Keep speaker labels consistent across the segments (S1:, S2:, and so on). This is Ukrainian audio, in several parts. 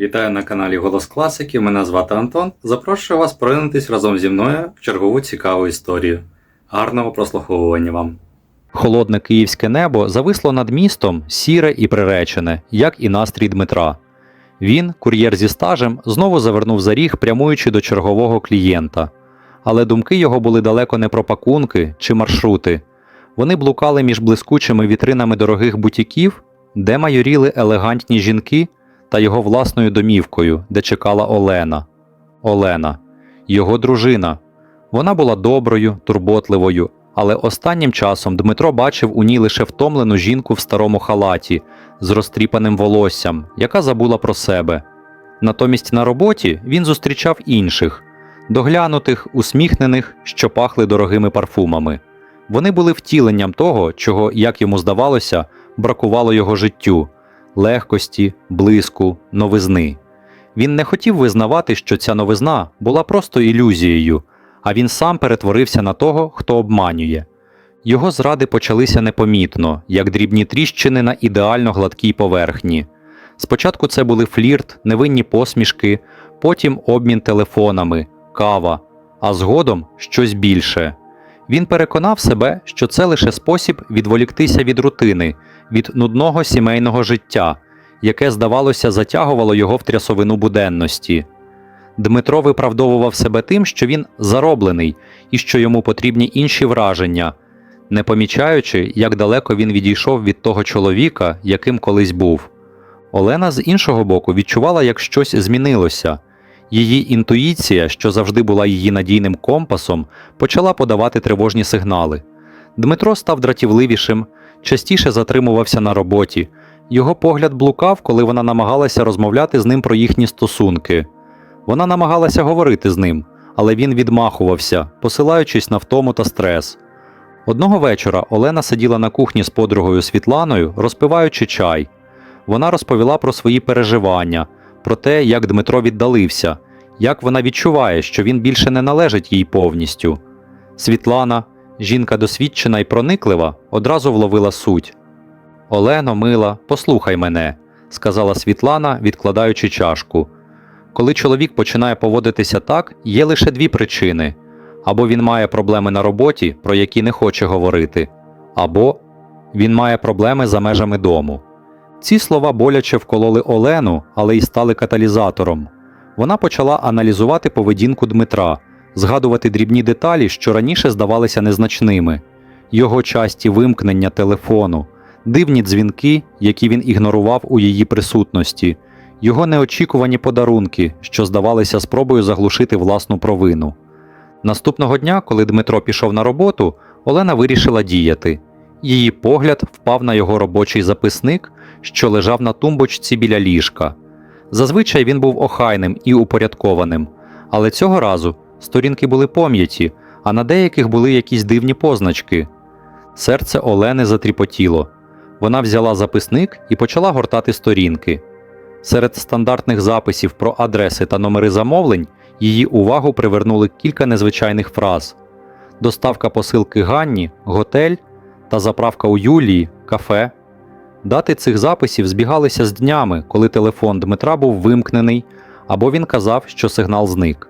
S1: Вітаю на каналі Голос Класики. Мене звати Антон. Запрошую вас поринутись разом зі мною в чергову цікаву історію. Гарного прослуховування вам. Холодне київське небо зависло над містом, сіре і приречене, як і настрій Дмитра. Він, кур'єр зі стажем, знову завернув за ріг, прямуючи до чергового клієнта. Але думки його були далеко не про пакунки чи маршрути. Вони блукали між блискучими вітринами дорогих бутіків, де майоріли елегантні жінки та його власною домівкою, де чекала Олена. Олена, його дружина. Вона була доброю, турботливою, але останнім часом Дмитро бачив у ній лише втомлену жінку в старому халаті з розтріпаним волоссям, яка забула про себе. Натомість на роботі він зустрічав інших доглянутих, усміхнених, що пахли дорогими парфумами. Вони були втіленням того, чого, як йому здавалося, бракувало його життю легкості, блиску, новизни. Він не хотів визнавати, що ця новизна була просто ілюзією, а він сам перетворився на того, хто обманює. Його зради почалися непомітно, як дрібні тріщини на ідеально гладкій поверхні. Спочатку це були флірт, невинні посмішки, потім обмін телефонами, кава, а згодом щось більше. Він переконав себе, що це лише спосіб відволіктися від рутини, від нудного сімейного життя, яке, здавалося, затягувало його в трясовину буденності. Дмитро виправдовував себе тим, що він зароблений і що йому потрібні інші враження, не помічаючи, як далеко він відійшов від того чоловіка, яким колись був. Олена з іншого боку відчувала, як щось змінилося. Її інтуїція, що завжди була її надійним компасом, почала подавати тривожні сигнали. Дмитро став дратівливішим, частіше затримувався на роботі. Його погляд блукав, коли вона намагалася розмовляти з ним про їхні стосунки. Вона намагалася говорити з ним, але він відмахувався, посилаючись на втому та стрес. Одного вечора Олена сиділа на кухні з подругою Світланою, розпиваючи чай. Вона розповіла про свої переживання, про те, як Дмитро віддалився, як вона відчуває, що він більше не належить їй повністю. Світлана, жінка досвідчена і прониклива, одразу вловила суть. Олено, мила, послухай мене, сказала Світлана, відкладаючи чашку. Коли чоловік починає поводитися так, є лише дві причини: або він має проблеми на роботі, про які не хоче говорити, або він має проблеми за межами дому. Ці слова боляче вкололи Олену, але й стали каталізатором. Вона почала аналізувати поведінку Дмитра, згадувати дрібні деталі, що раніше здавалися незначними, його часті вимкнення телефону, дивні дзвінки, які він ігнорував у її присутності, його неочікувані подарунки, що здавалися спробою заглушити власну провину. Наступного дня, коли Дмитро пішов на роботу, Олена вирішила діяти. Її погляд впав на його робочий записник, що лежав на тумбочці біля ліжка. Зазвичай він був охайним і упорядкованим, але цього разу сторінки були пом'яті, а на деяких були якісь дивні позначки. Серце Олени затріпотіло. Вона взяла записник і почала гортати сторінки. Серед стандартних записів про адреси та номери замовлень її увагу привернули кілька незвичайних фраз: доставка посилки Ганні, готель та заправка у Юлії, кафе. Дати цих записів збігалися з днями, коли телефон Дмитра був вимкнений, або він казав, що сигнал зник.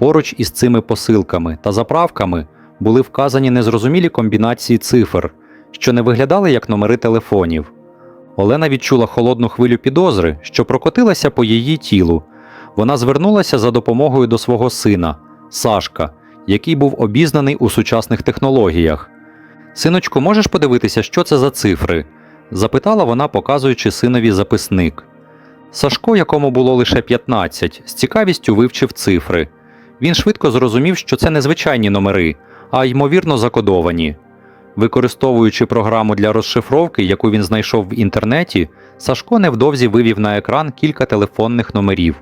S1: Поруч із цими посилками та заправками були вказані незрозумілі комбінації цифр, що не виглядали як номери телефонів. Олена відчула холодну хвилю підозри, що прокотилася по її тілу. Вона звернулася за допомогою до свого сина, Сашка, який був обізнаний у сучасних технологіях. Синочку, можеш подивитися, що це за цифри? запитала вона, показуючи синові записник. Сашко, якому було лише 15, з цікавістю вивчив цифри. Він швидко зрозумів, що це не звичайні номери, а ймовірно закодовані. Використовуючи програму для розшифровки, яку він знайшов в інтернеті, Сашко невдовзі вивів на екран кілька телефонних номерів.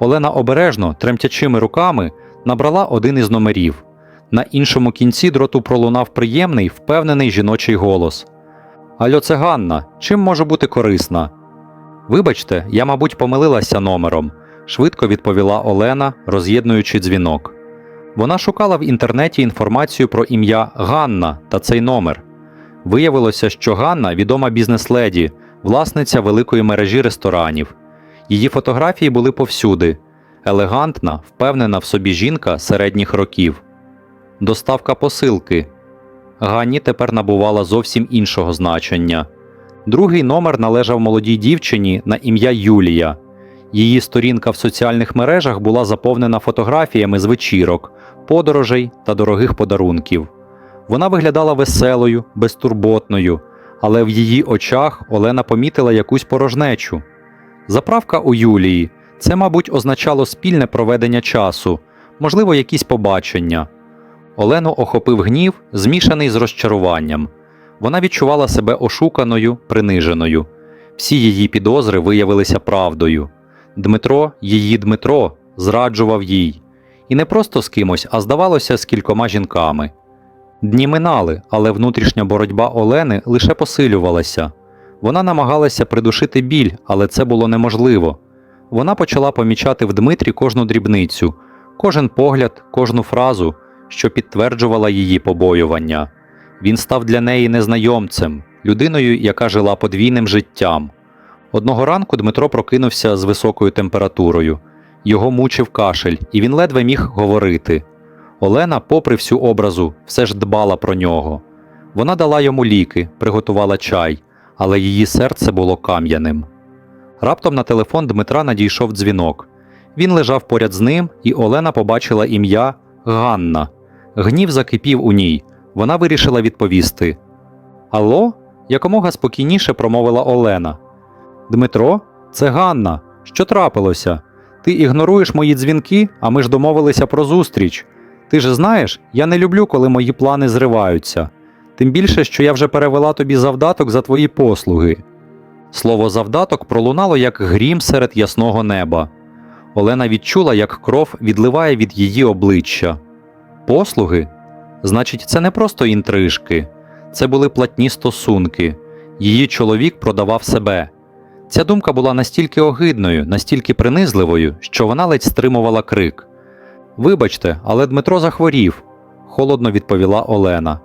S1: Олена обережно, тремтячими руками, набрала один із номерів. На іншому кінці дроту пролунав приємний, впевнений жіночий голос. Альо, це Ганна, чим може бути корисна? Вибачте, я, мабуть, помилилася номером, швидко відповіла Олена, роз'єднуючи дзвінок. Вона шукала в інтернеті інформацію про ім'я Ганна та цей номер. Виявилося, що Ганна відома бізнес-леді, власниця великої мережі ресторанів. Її фотографії були повсюди. Елегантна, впевнена в собі жінка середніх років. Доставка посилки. Ганні тепер набувала зовсім іншого значення. Другий номер належав молодій дівчині на ім'я Юлія. Її сторінка в соціальних мережах була заповнена фотографіями з вечірок, подорожей та дорогих подарунків. Вона виглядала веселою, безтурботною, але в її очах Олена помітила якусь порожнечу. Заправка у Юлії це, мабуть, означало спільне проведення часу, можливо, якісь побачення. Олену охопив гнів, змішаний з розчаруванням. Вона відчувала себе ошуканою, приниженою. Всі її підозри виявилися правдою. Дмитро, її Дмитро, зраджував їй. І не просто з кимось, а здавалося, з кількома жінками. Дні минали, але внутрішня боротьба Олени лише посилювалася. Вона намагалася придушити біль, але це було неможливо. Вона почала помічати в Дмитрі кожну дрібницю, кожен погляд, кожну фразу, що підтверджувала її побоювання. Він став для неї незнайомцем, людиною, яка жила подвійним життям. Одного ранку Дмитро прокинувся з високою температурою. Його мучив кашель, і він ледве міг говорити. Олена, попри всю образу, все ж дбала про нього. Вона дала йому ліки, приготувала чай, але її серце було кам'яним. Раптом на телефон Дмитра надійшов дзвінок. Він лежав поряд з ним, і Олена побачила ім'я Ганна. Гнів закипів у ній. Вона вирішила відповісти. Алло? Якомога спокійніше промовила Олена. Дмитро, це Ганна. Що трапилося? Ти ігноруєш мої дзвінки, а ми ж домовилися про зустріч. Ти ж знаєш, я не люблю, коли мої плани зриваються. Тим більше, що я вже перевела тобі завдаток за твої послуги. Слово завдаток пролунало як грім серед ясного неба. Олена відчула, як кров відливає від її обличчя. Послуги? Значить, це не просто інтрижки, це були платні стосунки. Її чоловік продавав себе. Ця думка була настільки огидною, настільки принизливою, що вона ледь стримувала крик. Вибачте, але Дмитро захворів, холодно відповіла Олена.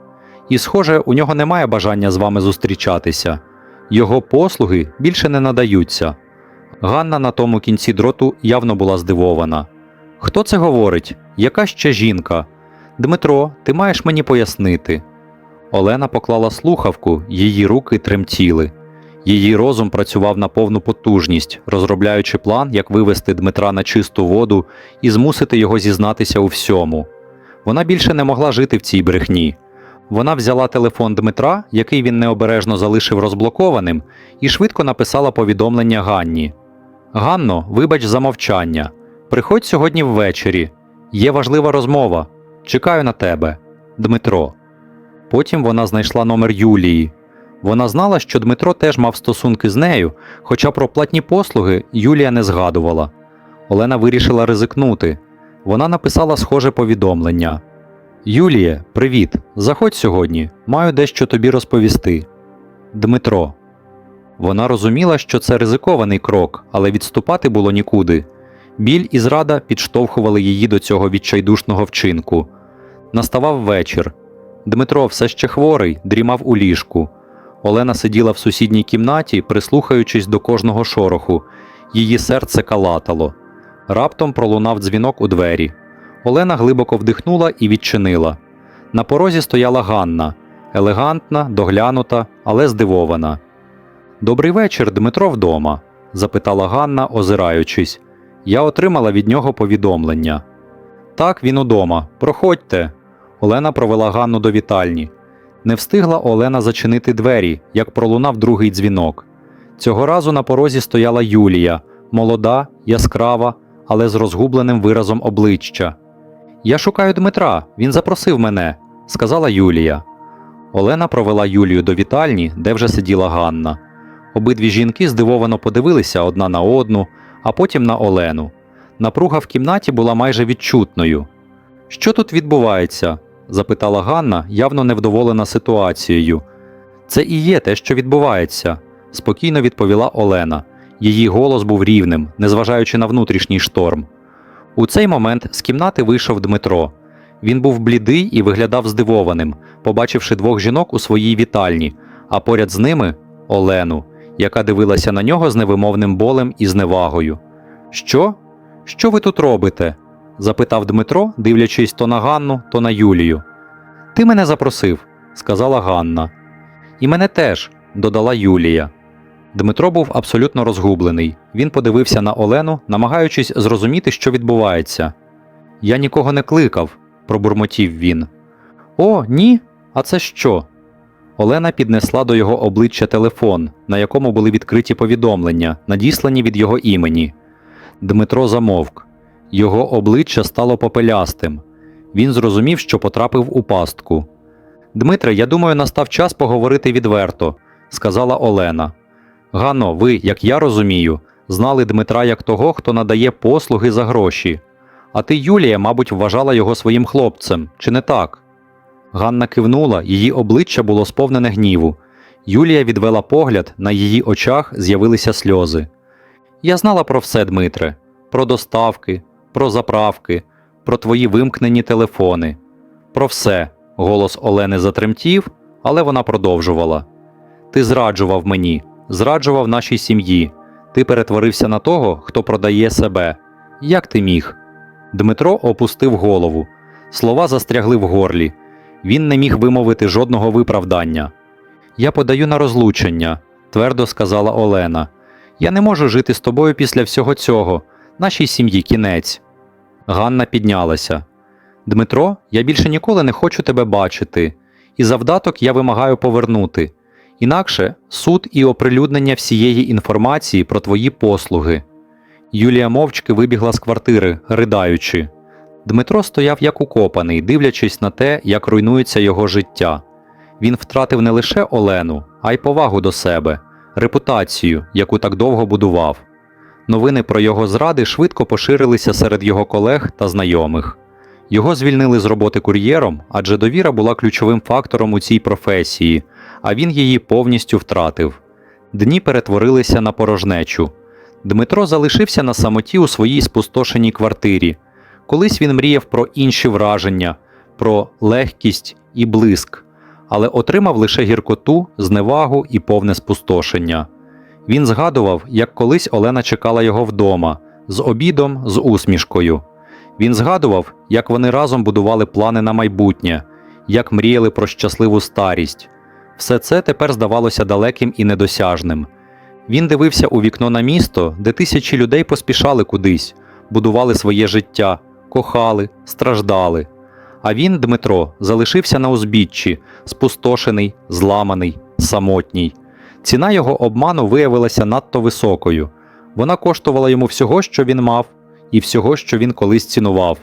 S1: І, схоже, у нього немає бажання з вами зустрічатися. Його послуги більше не надаються. Ганна на тому кінці дроту явно була здивована. Хто це говорить? Яка ще жінка? Дмитро, ти маєш мені пояснити. Олена поклала слухавку, її руки тремтіли. Її розум працював на повну потужність, розробляючи план, як вивести Дмитра на чисту воду і змусити його зізнатися у всьому. Вона більше не могла жити в цій брехні. Вона взяла телефон Дмитра, який він необережно залишив розблокованим, і швидко написала повідомлення Ганні. Ганно, вибач за мовчання. Приходь сьогодні ввечері. Є важлива розмова. Чекаю на тебе. Дмитро. Потім вона знайшла номер Юлії. Вона знала, що Дмитро теж мав стосунки з нею, хоча про платні послуги Юлія не згадувала. Олена вирішила ризикнути. Вона написала схоже повідомлення. Юліє, привіт. Заходь сьогодні. Маю дещо тобі розповісти. Дмитро. Вона розуміла, що це ризикований крок, але відступати було нікуди. Біль і зрада підштовхували її до цього відчайдушного вчинку. Наставав вечір. Дмитро все ще хворий, дрімав у ліжку. Олена сиділа в сусідній кімнаті, прислухаючись до кожного шороху. Її серце калатало. Раптом пролунав дзвінок у двері. Олена глибоко вдихнула і відчинила. На порозі стояла Ганна, елегантна, доглянута, але здивована. Добрий вечір, Дмитро вдома? запитала Ганна, озираючись. Я отримала від нього повідомлення. Так, він удома. Проходьте. Олена провела Ганну до вітальні. Не встигла Олена зачинити двері, як пролунав другий дзвінок. Цього разу на порозі стояла Юлія, молода, яскрава, але з розгубленим виразом обличчя. Я шукаю Дмитра, він запросив мене, сказала Юлія. Олена провела Юлію до вітальні, де вже сиділа Ганна. Обидві жінки здивовано подивилися одна на одну, а потім на Олену. Напруга в кімнаті була майже відчутною. Що тут відбувається? Запитала Ганна, явно невдоволена ситуацією. Це і є те, що відбувається, спокійно відповіла Олена. Її голос був рівним, незважаючи на внутрішній шторм. У цей момент з кімнати вийшов Дмитро. Він був блідий і виглядав здивованим, побачивши двох жінок у своїй вітальні, а поряд з ними Олену. яка дивилася на нього з невимовним болем і зневагою. Що? Що ви тут робите? Запитав Дмитро, дивлячись то на Ганну, то на Юлію. Ти мене запросив, сказала Ганна. І мене теж, додала Юлія. Дмитро був абсолютно розгублений. Він подивився на Олену, намагаючись зрозуміти, що відбувається. Я нікого не кликав, пробурмотів він. О, ні? А це що? Олена піднесла до його обличчя телефон, на якому були відкриті повідомлення, надіслані від його імені. Дмитро замовк. Його обличчя стало попелястим. Він зрозумів, що потрапив у пастку. Дмитре, я думаю, настав час поговорити відверто, сказала Олена. Гано, ви, як я розумію, знали Дмитра як того, хто надає послуги за гроші. А ти, Юлія, мабуть, вважала його своїм хлопцем, чи не так? Ганна кивнула, її обличчя було сповнене гніву. Юлія відвела погляд, на її очах з'явилися сльози. Я знала про все, Дмитре, про доставки, про заправки, про твої вимкнені телефони. Про все. Голос Олени затремтів, але вона продовжувала. Ти зраджував мені, зраджував нашій сім'ї. Ти перетворився на того, хто продає себе. Як ти міг? Дмитро опустив голову. Слова застрягли в горлі. Він не міг вимовити жодного виправдання. Я подаю на розлучення, твердо сказала Олена. Я не можу жити з тобою після всього цього. Нашій сім'ї кінець. Ганна піднялася. Дмитро, я більше ніколи не хочу тебе бачити, і завдаток я вимагаю повернути. Інакше суд і оприлюднення всієї інформації про твої послуги. Юлія мовчки вибігла з квартири, riдаючи. Дмитро стояв як укопаний, дивлячись на те, як руйнується його життя. Він втратив не лише Олену, а й повагу до себе, репутацію, яку так довго будував. Новини про його зради швидко поширилися серед його колег та знайомих. Його звільнили з роботи кур'єром, адже довіра була ключовим фактором у цій професії, а він її повністю втратив. Дні перетворилися на порожнечу. Дмитро залишився на самоті у своїй спустошеній квартирі. Колись він мріяв про інші враження, про легкість і блиск, але отримав лише гіркоту, зневагу і повне спустошення. Він згадував, як колись Олена чекала його вдома, з обідом, з усмішкою. Він згадував, як вони разом будували плани на майбутнє, як мріяли про щасливу старість. Все це тепер здавалося далеким і недосяжним. Він дивився у вікно на місто, де тисячі людей поспішали кудись, будували своє життя, кохали, страждали. А він, Дмитро, залишився на узбіччі, спустошений, зламаний, самотній. Ціна його обману виявилася надто високою. Вона коштувала йому всього, що він мав, і всього, що він колись цінував.